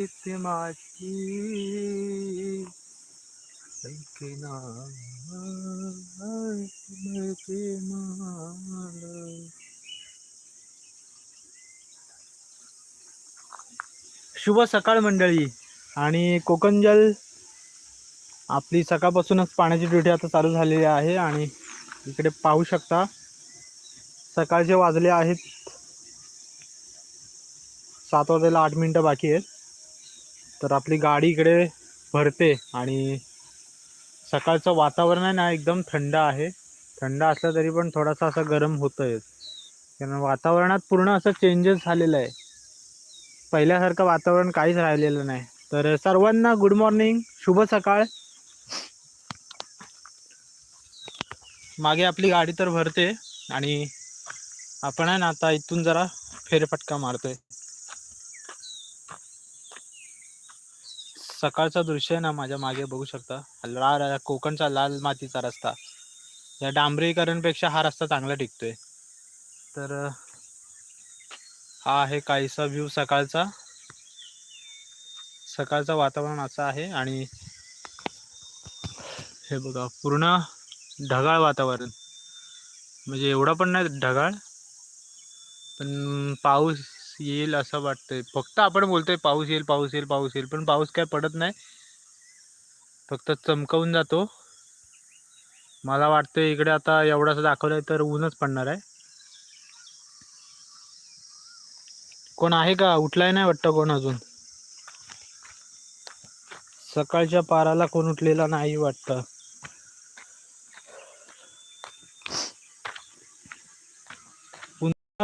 माझी शुभ सकाळ मंडळी आणि कोकणजल आपली सकाळपासूनच पाण्याची ड्युटी आता चालू झालेली आहे आणि इकडे पाहू शकता सकाळचे वाजले आहेत सात वाजायला आठ मिनटं बाकी आहेत. तर आपली गाडी इकडे भरते आणि सकाळचं वातावरण आहे ना एकदम थंड आहे. थंड असलं तरी पण थोडासा असा गरम होतं आहे कारण वातावरणात पूर्ण असं चेंजेस झालेलं आहे. पहिल्यासारखं वातावरण काहीच राहिलेलं नाही. तर सर्वांना गुड मॉर्निंग शुभ सकाळ. मागे आपली गाडी तर भरते आणि आपण आहे ना आता इथून जरा फेरफटका मारतोय. सकाळचा दृश्य आहे ना माझ्या मागे बघू शकता. लाल कोकणचा लाल मातीचा रस्ता. या डांबरीकरणपेक्षा हा रस्ता चांगला टिकतोय. तर हा आहे काहीसा व्ह्यू सकाळचा. सकाळचं वातावरण असं आहे आणि हे बघा पूर्ण ढगाळ वातावरण. म्हणजे एवढा पण नाही ढगाळ पण पाऊस येईल असं वाटतंय. फक्त आपण बोलतोय पाऊस येईल पाऊस येईल पाऊस येईल पण पाऊस काय पडत नाही. फक्त चमकवून जातो. मला वाटतं इकडे आता एवढासा दाखवलंय तर ऊनच पडणार आहे. कोण आहे का? उठलाय नाही वाटतं कोण अजून? सकाळच्या पाराला कोण उठलेला नाही वाटतं.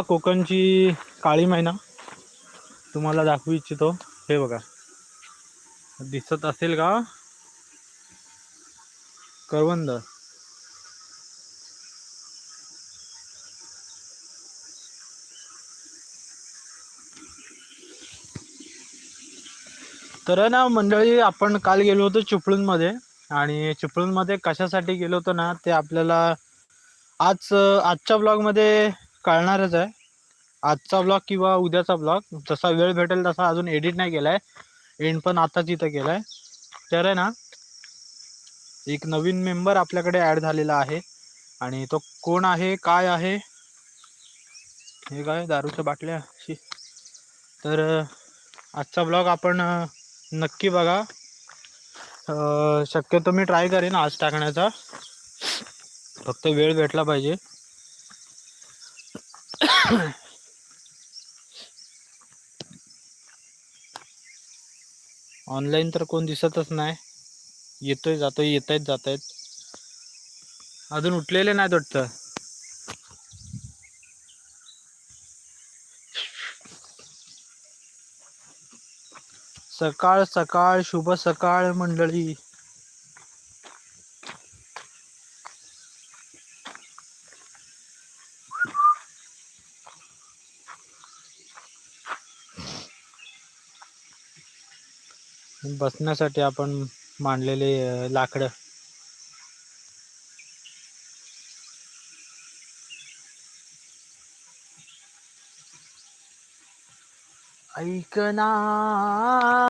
कोकणची काळी मैना तुम्हाला दाखवू इच्छितो. हे बघा. दिसत असेल का? करवंद. तर ना मंडळी आपण काल गेलो होतो चिपळूणमध्ये. आणि चिपळूणमध्ये कशासाठी गेलो होतो ना ते आपल्याला आज आजच्या ब्लॉगमध्ये कळणारच आहे. आजचा ब्लॉग किंवा उद्याचा ब्लॉग जसा वेळ भेटेल तसा अजून एडिट नाही केला आहे एंड पण आताच इथं केला आहे तर आहे ना एक नवीन मेंबर आपल्याकडे ॲड झालेला आहे. आणि तो कोण आहे काय आहे? हे काय दारूच्या बाटल्या? अशी तर आजचा ब्लॉग आपण नक्की बघा. शक्यतो मी ट्राय करेन आज टाकण्याचा. फक्त वेळ भेटला पाहिजे. ऑनलाईन तर कोण दिसतच नाही. येतोय जातोय येत आहेत जात आहेत अजून उठलेले नाहीत वाटतं. सकाळ सकाळ शुभ सकाळ मंडळी. बसण्यासाठी आपण मांडलेले लाकड. लाकडं ऐकना